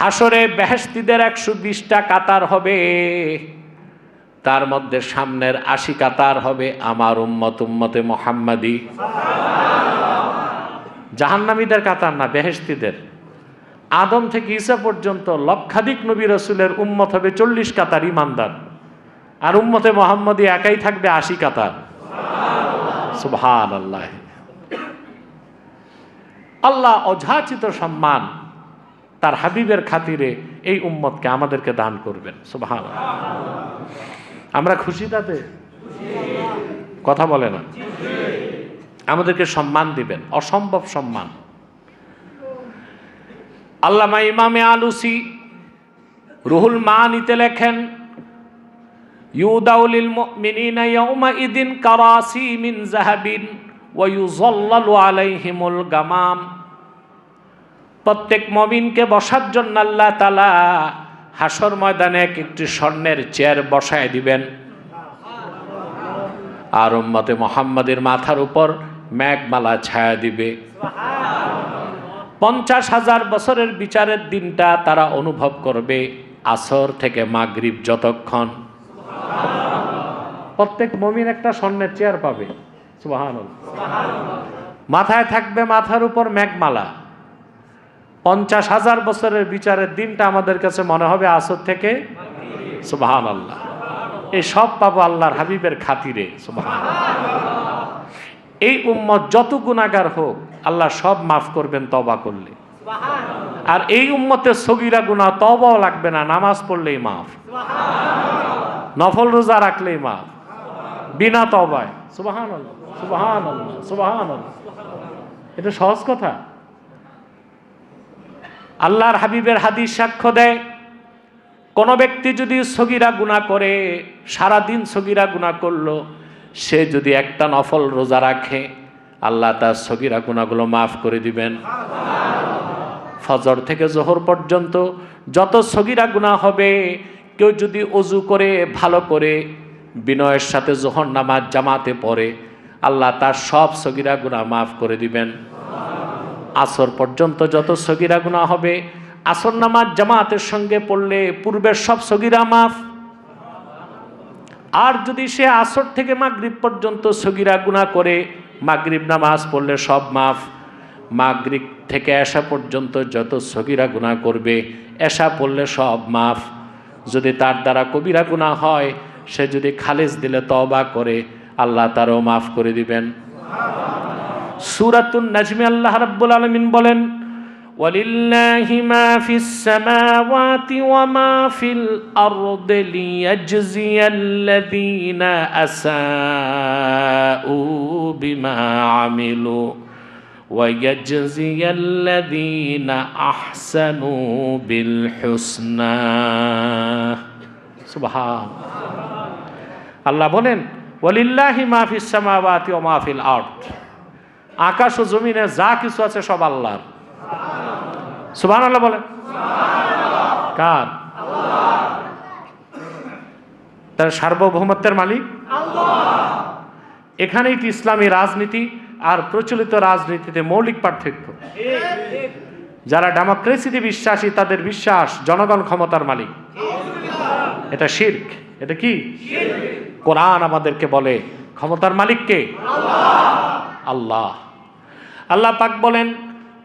হাসরে বেহেস্তিদের একশো বিশটা কাতার হবে। তার মধ্যে সামনের আশি কাতার হবে আমার উম্মত, উম্মতে মোহাম্মদী। জাহান্নামীদের কাতার না বেহেস্তিদের আদম থেকে ঈসা পর্যন্ত লক্ষাধিক নবী রসুলের উম্মত হবে চল্লিশ কাতার ইমানদার আর উম্মতে মোহাম্মদী একাই থাকবে আশি কাতার। সুবহান আল্লাহ আল্লাহ অযাচিত সম্মান তার হাবিবের খাতিরে এই উম্মতকে আমাদেরকে দান করবেন। সুবহান আমরা খুশি তাতে? কথা বলে না। আমাদেরকে সম্মান দিবেন, অসম্ভব সম্মান। আল্লামা ইমামে আলুসি রুহুল মানিতে লেখেন ইউদাউলিল মুমিনিনা ইয়াউমাইদিন কারাসি মিন যাহাবিন ওয়া ইউযাল্লালু আলাইহিমুল গামাম। প্রত্যেক মমিনকে বসার জন্য আল্লাহ তালা হাসর ময়দানে এক একটি স্বর্ণের চেয়ার বসায় দিবেন। আর উম্মতে মোহাম্মদের মাথার উপর মেঘমালা ছায়া দিবে। পঞ্চাশ হাজার বছরের বিচারের দিনটা তারা অনুভব করবে আসর থেকে মাগরিব যতক্ষণ। প্রত্যেক মমিন একটা স্বর্ণের চেয়ার পাবে। মাথায় থাকবে মাথার উপর মেঘমালা। পঞ্চাশ হাজার বছরের বিচারের দিনটা আমাদের কাছে মনে হবে আসর থেকে। সুবাহান আল্লাহ এই সব পাবো আল্লাহর হাবিবের খাতিরে সুবাহান এই উম্মত যত গুণাগার হোক আল্লাহ সব মাফ করবেন তবা করলে। আর এই উম্মতের সগিরা গুণা তবাও লাগবে না নামাজ পড়লেই মাফ। নফল রোজা রাখলেই মাফ। বিনা তবায় সুবাহান আল্লাহ সুবাহান আল্লাহ সুবাহান আল্লাহ এটা সহজ কথা? আল্লাহর হাবিবের হাদিস সাক্ষ্য দেয়, কোন ব্যক্তি যদি সগিরা গুণা করে সারা দিন সগিরা গুণা করল, সে যদি একটা নফল রোজা রাখে, আল্লাহ তার সগিরা গুণাগুলো মাফ করে দিবেন। ফজর থেকে জোহর পর্যন্ত যত সগিরা গুণা হবে, কেউ যদি অজু করে, ভালো করে, বিনয়ের সাথে জোহর নামাজ জামাতে পড়ে, আল্লাহ তার সব সগিরা গুণা মাফ করে দিবেন। আসর পর্যন্ত যত সগিরা গুণা হবে, আসর নামাজ জামাতের সঙ্গে পড়লে পূর্বের সব সগিরা মাফ। আর যদি সে আসর থেকে মাগরিব পর্যন্ত সগিরা গুণা করে, মাগরিব নামাজ পড়লে সব মাফ। মাগরিব থেকে এসা পর্যন্ত যত সগিরা গুণা করবে এসা পড়লে সব মাফ। যদি তার দ্বারা কবিরা গুণা হয়, সে যদি খালেজ দিলে তবা করে, আল্লাহ তারও মাফ করে দিবেন। সুরাতুন নাজমে আল্লাহ রাব্বুল আলামিন বলেন ولله ما في السماوات وما في الأرض ليجزي الذين أساءوا بما عملوا ويجزي الذين أحسنوا بالحسنى سبحان আল্লাহ বলেন ওয়ালিল্লাহি মা ফিস সামাওয়াতি ওয়া মা ফিল আরদ আকাশ ও জমিনে যা কিছু আছে সব আল্লাহর। সুবহানাল্লাহ বলেন। কার? তার সার্বভৌমত্বের মালিক। এখানেই তো ইসলামী রাজনীতি আর প্রচলিত রাজনীতিতে মৌলিক পার্থক্য? যারা ডেমোক্রেসিতে বিশ্বাসী, তাদের বিশ্বাস জনগণ ক্ষমতার মালিক। এটা শির্ক। এটা কি? কোরআন আমাদেরকে বলে, ক্ষমতার মালিককে? আল্লাহ। আল্লাহ পাক বলেন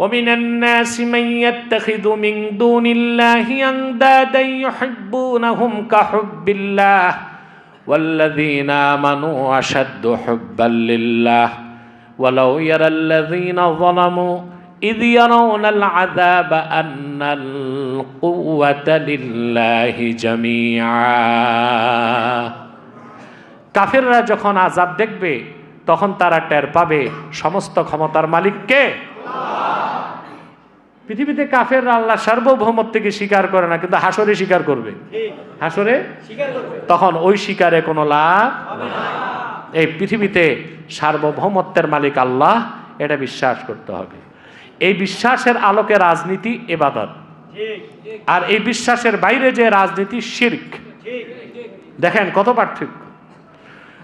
ومن الناس من يتخذ من دون الله أندادا يحبونهم كحب الله والذين آمنوا أشد حبا لله ولو يرى الذين ظلموا إذ يرون العذاب أن القوة لله جميعا কাফেররা যখন আজাব দেখবে তখন তারা টের পাবে সমস্ত ক্ষমতার মালিককে পৃথিবীতে কাফের আল্লাহ সার্বভৌমত্বকে স্বীকার করে না কিন্তু হাসরে স্বীকার করবে। হাসরে? তখন ওই স্বীকারে কোনো লাভ এই পৃথিবীতে সার্বভৌমত্বের মালিক আল্লাহ এটা বিশ্বাস করতে হবে। এই বিশ্বাসের আলোকে রাজনীতি এবাদত। আর এই বিশ্বাসের বাইরে যে রাজনীতি শির্ক। দেখেন কত পার্থক্য।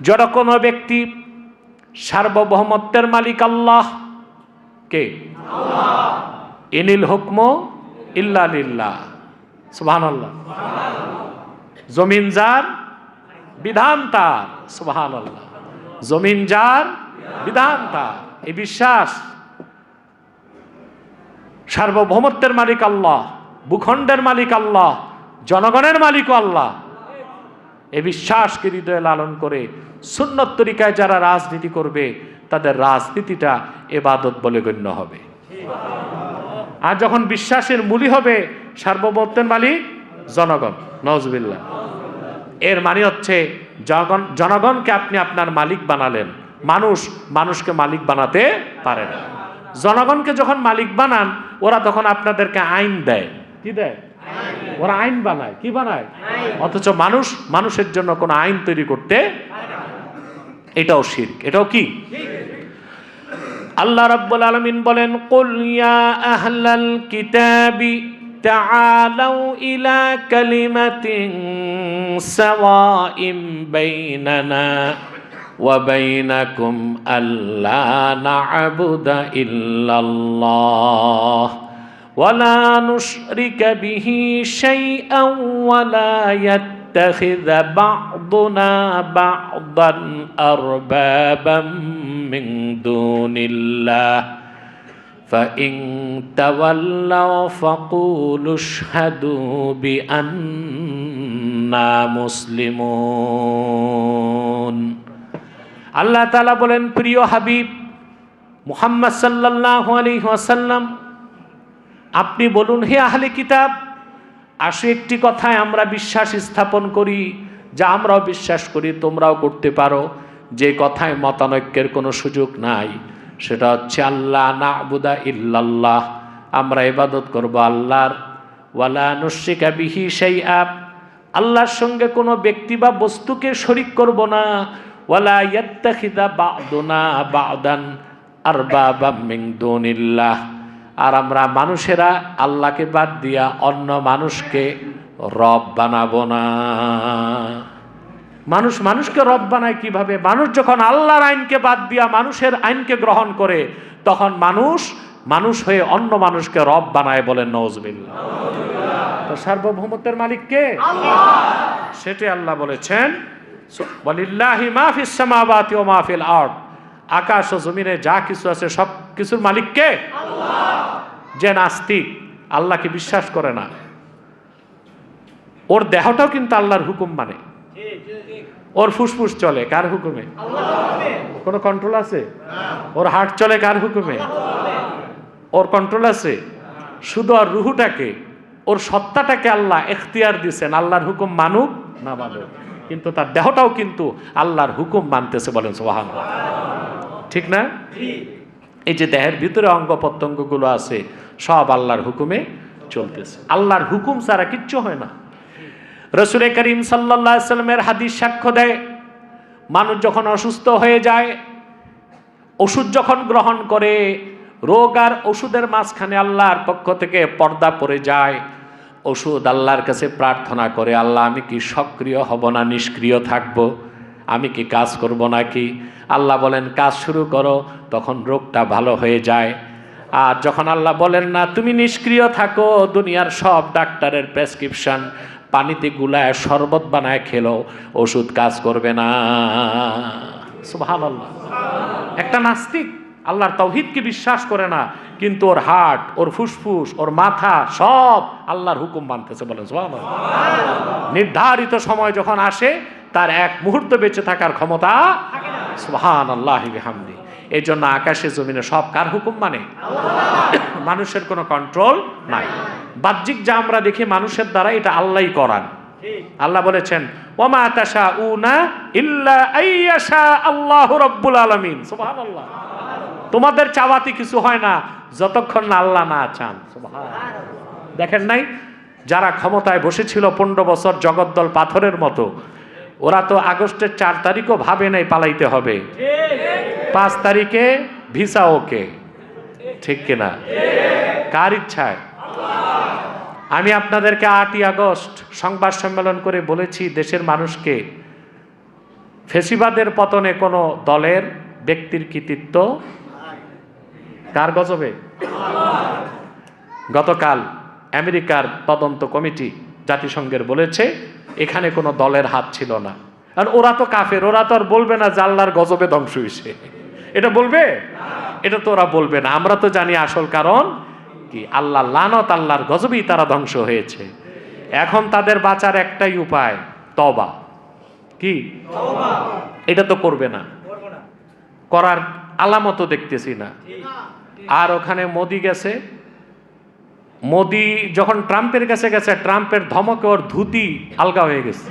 যারা কোনো ব্যক্তি সার্বভৌমত্বের মালিক আল্লাহ। কে? ইনিল হুকম ইল্লা লিল্লাহ। সুবহানাল্লাহ। জমিন যার, বিধান তার। সুবহানাল্লাহ। জমিন যার, বিধান তার। এই বিশ্বাস। সার্বভৌমত্বের মালিক আল্লাহ, ভূখণ্ডের মালিক আল্লাহ, জনগণের মালিক আল্লাহ। এ বিশ্বাসকে হৃদয়ে লালন করে সুন্নত তরিকায় যারা রাজনীতি করবে, তাদের রাজনীতিটা এবাদত বলে গণ্য হবে। আর যখন বিশ্বাসের মূলই হবে সার্বভৌমত্বের মালিক, জনগণ। নজবিল্লা এর মানে হচ্ছে, জনগণ, জনগণকে আপনি আপনার মালিক বানালেন। মানুষ মানুষকে মালিক বানাতে পারে না। জনগণকে যখন মালিক বানান, ওরা তখন আপনাদেরকে আইন দেয়। কি দেয়? ওরা আইন বানায়। কি বানায়? অথচ মানুষ মানুষের জন্য কোনো আইন তৈরি করতে এটাও শির্ক। এটাও কি? আল্লাহ রাব্বুল আলামিন বলেন কুল ইয়া আহলাল কিতাবি তাআলাউ ইলা কালিমাতিন সাওয়াইম বাইনানা ওয়া বাইনাকুম আল্লা না'বুদা ইল্লাল্লাহ। ولا نشرك به شيئا ولا يتخذ بعضنا بعضا أربابا من دون الله فإن تولوا فقولوا اشهدوا بأننا مسلمون আল্লাহ তালা বলেন প্রিয় হাবিব মুহাম্মদ সাল্লাহ আলী ওয়াসাল্লাম আপনি বলুন, হে আহলে কিতাব, আসে একটি কথায় আমরা বিশ্বাস স্থাপন করি, যা আমরাও বিশ্বাস করি, তোমরাও করতে পারো। যে কথায় মতানৈক্যের কোনো সুযোগ নাই, সেটা হচ্ছে আল্লাহ না আবুদা ইল্লাল্লাহ। আমরা ইবাদত করব আল্লাহর। ওয়ালা নুশিকা বিহি সেই আপ আল্লাহর সঙ্গে কোনো ব্যক্তি বা বস্তুকে শরিক করব না। ওয়ালা ইয়াত্তাখিদা বা'দুনা বা'দান আরবাবা মিন দুনিল্লাহ। আর আমরা মানুষেরা আল্লাহকে বাদ দিয়া অন্য মানুষকে রব বানাবো না। মানুষ মানুষকে রব বানায় কীভাবে? মানুষ যখন আল্লাহর আইনকে বাদ দিয়া মানুষের আইনকে গ্রহণ করে তখন মানুষ মানুষ হয়ে অন্য মানুষকে রব বানায় বলেন নজবিল্লা তো সার্বভৌমত্বের মালিক কে? সেটি আল্লাহ বলেছেন ওয়ালিল্লাহি মা ফিস সামাওয়াতি ওয়া মা ফিল আরদ। আকাশ ও জমিনে যা কিছু আছে সব কিছুর মালিক কে? যে নাস্তিক আল্লাহকে বিশ্বাস করে না। ওর দেহটাও কিন্তু আল্লাহর হুকুম মানে। ওর ফুসফুস চলে কার হুকুমে? কোনো কন্ট্রোল আছে? ওর হার্ট চলে কার হুকুমে? ওর কন্ট্রোল আছে। শুধু আর রুহুটাকে ওর সত্তাটাকে আল্লাহ এখতিয়ার দিছেন আল্লাহর হুকুম মানুক না মানুক। কিন্তু তার দেহটাও কিন্তু আল্লাহর হুকুম মানতেছে বলেন সোহান ঠিক না? এই যে দেহের ভিতরে অঙ্গ প্রত্যঙ্গগুলো আছে, সব আল্লাহর হুকুমে চলতেছে। আল্লাহর হুকুম ছাড়া কিচ্ছু হয় না। রসুরে করিম সাল্লাহ সাল্লামের হাদিস সাক্ষ্য দেয়, মানুষ যখন অসুস্থ হয়ে যায়, ওষুধ যখন গ্রহণ করে, রোগ আর ওষুধের মাঝখানে আল্লাহর পক্ষ থেকে পর্দা পড়ে যায় ওষুধ আল্লাহর কাছে প্রার্থনা করে, আল্লাহ, আমি কি সক্রিয় হব না নিষ্ক্রিয় থাকব? আমি কি কাজ করব নাকি? আল্লাহ বলেন, কাজ শুরু করো, তখন রোগটা ভালো হয়ে যায়। আর যখন আল্লাহ বলেন, না, তুমি নিষ্ক্রিয় থাকো, দুনিয়ার সব ডাক্তারের প্রেসক্রিপশন, পানিতে গুলায় শরবত বানায় খেলো, ওষুধ কাজ করবে না। একটা নাস্তিক আল্লাহর তৌহিদকে বিশ্বাস করে না কিন্তু ওর হার্ট ওর ফুসফুস ওর মাথা সব আল্লাহর হুকুম মানতেছে বলেন নির্ধারিত সময় যখন আসে তার এক মুহূর্ত বেঁচে থাকার ক্ষমতা সুবহান আল্লাহ হামদি এই জন্য আকাশে জমিনে সব কার হুকুম মানে? মানুষের কোনো কন্ট্রোল নাই। বাহ্যিক যা আমরা দেখি মানুষের দ্বারা এটা আল্লাহই করান। আল্লাহ বলেছেন ওমা তাশা উনা ইল্লা আল্লাহ রব্বুল আলামিন। সুবহানাল্লাহ। তোমাদের চাওয়াতে কিছু হয় না, যতক্ষণ না আল্লাহ না চান। দেখেন নাই? যারা ক্ষমতায় বসেছিল পনেরো বছর জগদ্দল পাথরের মতো, ওরা তো আগস্টের চার তারিখও ভাবে নাই পালাইতে হবে। পাঁচ তারিখে ভিসা ওকে। ঠিক কিনা? কার ইচ্ছায়? আমি আপনাদেরকে আটই আগস্ট সংবাদ সম্মেলন করে বলেছি, দেশের মানুষকে ফেসিবাদের পতনে কোনো দলের ব্যক্তির কৃতিত্ব কার গজবে? গতকাল আমেরিকার তদন্ত কমিটি জাতিসংঘের বলেছে এখানে কোনো দলের হাত ছিল না। আর ওরা তো কাফের ওরা তো আর বলবে না জাল্লার গজবে ধ্বংস হয়েছে এটা বলবে? এটা তো ওরা বলবে না। আমরা তো জানি আসল কারণ কি আল্লাহ লানত আল্লাহর গজবেই তারা ধ্বংস হয়েছে। এখন তাদের বাঁচার একটাই উপায় তবা কি? এটা তো করবে না। করার আলামতও দেখতেছি না। আর ওখানে মোদি গেছে। মোদি যখন ট্রাম্পের কাছে গেছে, ট্রাম্পের ধমকে ওর ধুতি আলগা হয়ে গেছে।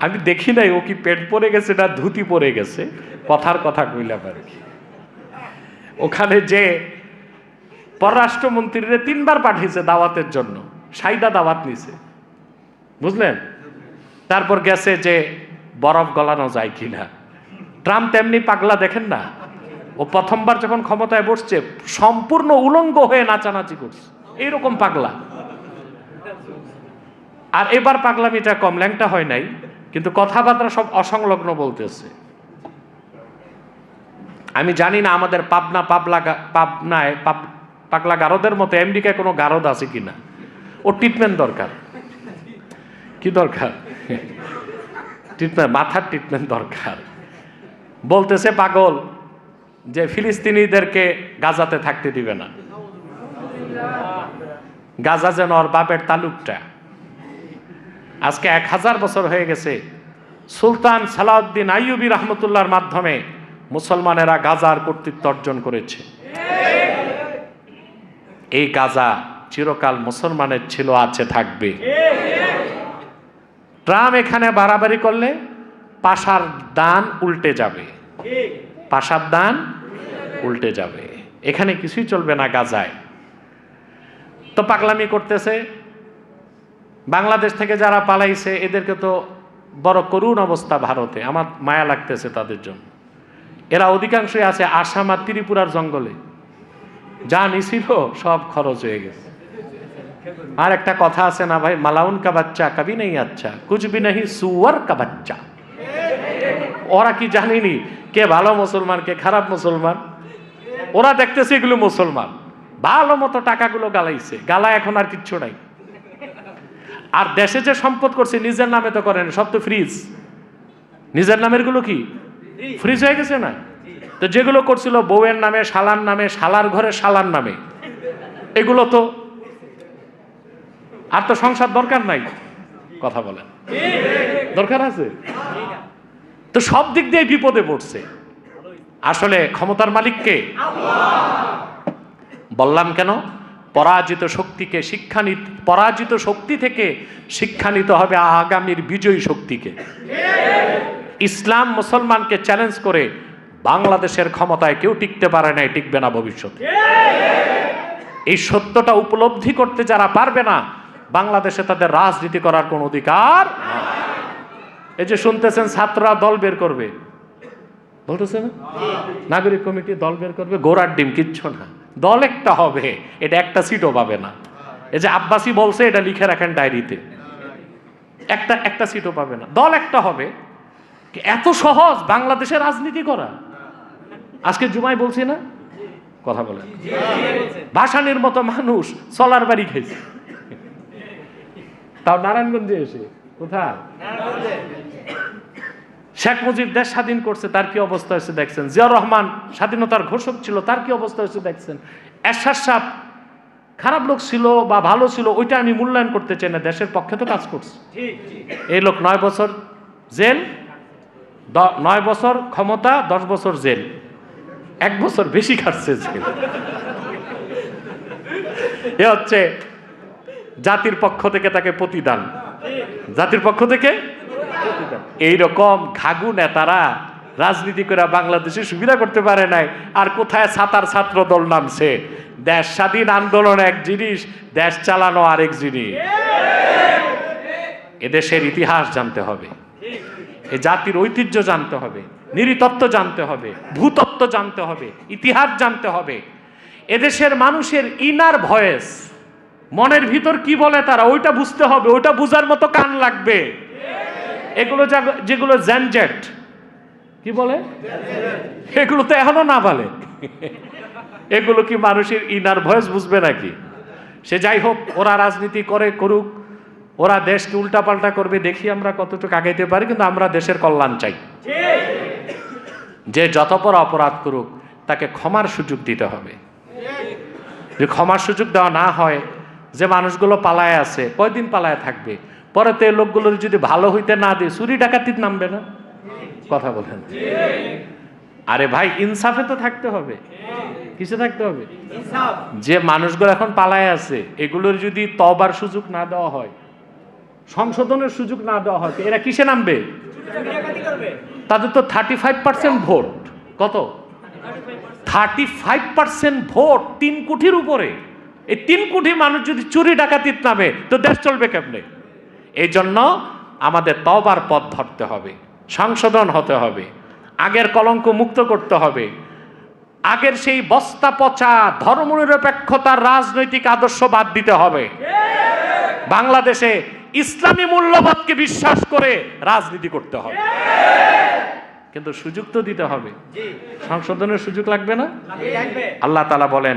আমি দেখি নাই, ও কি পেট পরে গেছে না ধুতি পরে গেছে? কথার কথা কইলাম আর কি। ওখানে যে পররাষ্ট্রমন্ত্রীরে তিনবার পাঠিয়েছে দাওয়াতের জন্য, সাইদা দাওয়াত নিছে। বুঝলেন? তারপর গেছে যে বরফ গলানো যায় কিনা। ট্রাম্প তেমনি পাগলা দেখেন না। ও প্রথমবার যখন ক্ষমতায় বসছে, সম্পূর্ণ উলঙ্গ হয়ে নাচানাচি করছে। এইরকম পাগলা। আর এবার পাগলামিটা কম, ল্যাংটা হয় নাই, কিন্তু কথাবার্তা সব অসংলগ্ন বলতেছে। আমি জানি না আমাদের পাবনা পাবলা পাবনায় পাব- পাগলা গারদের মতো আমেরিকায় কোনো গারদ আছে কিনা। ও ট্রিটমেন্ট দরকার। কি দরকার? ট্রিটমেন্ট মাথার ট্রিটমেন্ট দরকার। বলতেছে পাগল যে ফিলিস্তিনিদেরকে গাজাতে থাকতে দিবে না। গাজা যেন ওর বাপের তালুকটা। আজকে এক হাজার বছর হয়ে গেছে। সুলতান সালাউদ্দিন আইয়ুবী রহমতুল্লাহর মাধ্যমে মুসলমানেরা গাজার কর্তৃত্ব অর্জন করেছে। এই গাজা চিরকাল মুসলমানের ছিল, আছে, থাকবে। ট্রাম এখানে বাড়াবাড়ি করলে পাশার দান উল্টে যাবে। পাশার দান উল্টে যাবে। এখানে কিছুই চলবে না গাজায়। তো পাগলামি করতেছে। বাংলাদেশ থেকে যারা পালাইছে এদেরকে তো বড় করুণ অবস্থা ভারতে। আমার মায়া লাগতেছে তাদের জন্য। এরা অধিকাংশই আছে আসাম আর ত্রিপুরার জঙ্গলে। যা নিছিল সব খরচ হয়ে গেছে। আর একটা কথা আছে না ভাই, মালাউন কা বাচ্চা কবি নেই আচ্ছা কুছ ভি নেই সুয়ার কা বাচ্চা। ওরা কি জানেনি কে ভালো মুসলমান, কে খারাপ মুসলমান? ওরা দেখতেছে এগুলো মুসলমান। ভালো মতো টাকাগুলো গালাইছে, গালা এখন আর কিচ্ছু নাই। আর দেশে যে সম্পদ করছে, নিজের নামে তো করেন, সব তো ফ্রিজ। নিজের নামেরগুলো কি? ফ্রিজ হয়ে গেছে না? তো যেগুলো করছিল, বউয়ের নামে, শালার নামে, শালার ঘরে, শালার নামে। এগুলো তো আর তো সংসার দরকার নাই। কথা বলেন। দরকার আছে? তো সব দিক দিয়ে বিপদে পড়ছে। আসলে ক্ষমতার মালিককে বললাম কেন? পরাজিত শক্তিকে শিক্ষা নি পরাজিত শক্তি থেকে শিক্ষা নিতে হবে আগামীর বিজয়ী শক্তিকে। ইসলাম মুসলমানকে চ্যালেঞ্জ করে বাংলাদেশের ক্ষমতায় কেউ টিকতে পারে নাই, টিকবে না ভবিষ্যতে। এই সত্যটা উপলব্ধি করতে যারা পারবে না বাংলাদেশে তাদের রাজনীতি করার কোনো অধিকার এই যে শুনতেছেন ছাত্ররা দল বের করবে বলতেছে না নাগরিক কমিটি দল বের করবে গোড়ার ডিম কিচ্ছু না দল একটা হবে এটা একটা সিটও পাবে না এই যে আব্বাসি বলছে এটা লিখে রাখেন ডায়েরিতে একটা একটা সিটও পাবে না দল একটা হবে এত সহজ বাংলাদেশে রাজনীতি করা আজকে জুমাই বলছি না কথা বলেন ভাসানির মতো মানুষ চলার বাড়ি খেয়েছে তাও নারায়ণগঞ্জে এসে, কোথায়? শেখ মুজিব দেশ স্বাধীন করছে, তার কি অবস্থা হয়েছে দেখছেন? জিয়াউর রহমান স্বাধীনতার ঘোষক ছিল, তার কি অবস্থা হয়েছে দেখছেন? এরশাদ সাহ খারাপ লোক ছিল বা ভালো ছিল, ওইটা আমি মূল্যায়ন করতে চাই না, দেশের পক্ষে তো কাজ করছে। এই লোক নয় বছর জেল নয় বছর ক্ষমতা, দশ বছর জেল। এক বছর বেশি খাটছে জেল। এ হচ্ছে জাতির পক্ষ থেকে তাকে প্রতিদান। জাতির পক্ষ থেকে? এই রকম ঘাগু নেতারা রাজনীতি করে বাংলাদেশে সুবিধা করতে পারে নাই। আর কোথায় ছাতার ছাত্র দল নামছে? দেশ স্বাধীন আন্দোলন এক জিনিস, দেশ চালানো আরেক জিনিস। এদেশের ইতিহাস জানতে হবে। এ জাতির ঐতিহ্য জানতে হবে। নৃতত্ত্ব জানতে হবে। ভূতত্ত্ব জানতে হবে। ইতিহাস জানতে হবে। এদেশের মানুষের ইনার ভয়েস মনের ভিতর কি বলে তারা? ওইটা বুঝতে হবে, ওইটা বুঝার মতো কান লাগবে। এগুলো যেগুলো জ্যানজেট, কি বলে? এগুলো তো এখনও না বলে। এগুলো কি মানুষের ইনার ভয়েস বুঝবে নাকি? সে যাই হোক, ওরা রাজনীতি করে, করুক, ওরা দেশকে উল্টাপাল্টা করবে, দেখি আমরা কতটুকু আগাইতে পারি, কিন্তু আমরা দেশের কল্যাণ চাই। যে যত বড় অপরাধ করুক, তাকে ক্ষমার সুযোগ দিতে হবে। যে ক্ষমার সুযোগ দেওয়া না হয় যে মানুষগুলো পালায় আছে কয়দিন পালায় থাকবে? পরে তো এই লোকগুলোর যদি ভালো হইতে না দিয়ে চুরি ডাকাতির নামবে না? কথা বলেন। আরে ভাই ইনসাফে তো থাকতে হবে। কিসে থাকতে হবে? যে মানুষগুলো এখন পালায় আছে এগুলোর যদি তবার সুযোগ না দেওয়া হয় সংশোধনের সুযোগ না দেওয়া হয় এরা কিসে নামবে? তাদের তো থার্টি ফাইভ পার্সেন্ট ভোট। কত? থার্টি ফাইভ পার্সেন্ট ভোট তিন কোটির উপরে। এই তিন কোটি মানুষ যদি চুরি ডাকাতির নামে তো দেশ চলবে কেমনে? এই জন্য আমাদের তবার পথ ধরতে হবে সংশোধন হতে হবে আগের কলঙ্ক মুক্ত করতে হবে। আগের সেই বস্তা পচা ধর্মনিরপেক্ষতার রাজনৈতিক আদর্শ বাদ দিতে হবে। বাংলাদেশে ইসলামী মূল্যবোধকে বিশ্বাস করে রাজনীতি করতে হবে। কিন্তু সুযোগ তো দিতে হবে। সংশোধনের সুযোগ লাগবে না? আল্লাহ তালা বলেন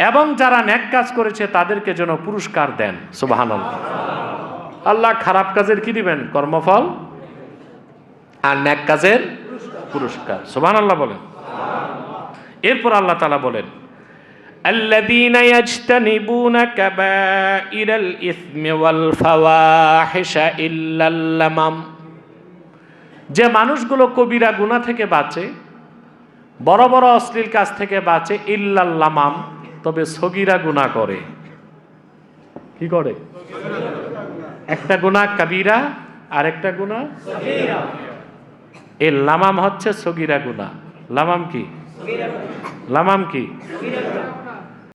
এবং যারা ন্যাক কাজ করেছে তাদেরকে যেন পুরস্কার দেন সুবাহান আল্লাহ খারাপ কাজের কি দিবেন কর্মফল আর ন্যাক কাজের পুরস্কার সুবাহান আল্লাহ বলেন এরপর আল্লাহ তালা বলেন الذين يجتنبون كبائر الإثم والفواحش إلا اللمم যে মানুষগুলো কবিরা গুণা থেকে বাঁচে বড় বড় অশ্লীল কাজ থেকে বাঁচে ইল্লাল্লামাম তবে সগিরা গুণা করে। কি করে? একটা গুণা কাবিরা আর একটা গুণা এই লামাম হচ্ছে সগিরা গুণা লামাম কি? লামাম কি?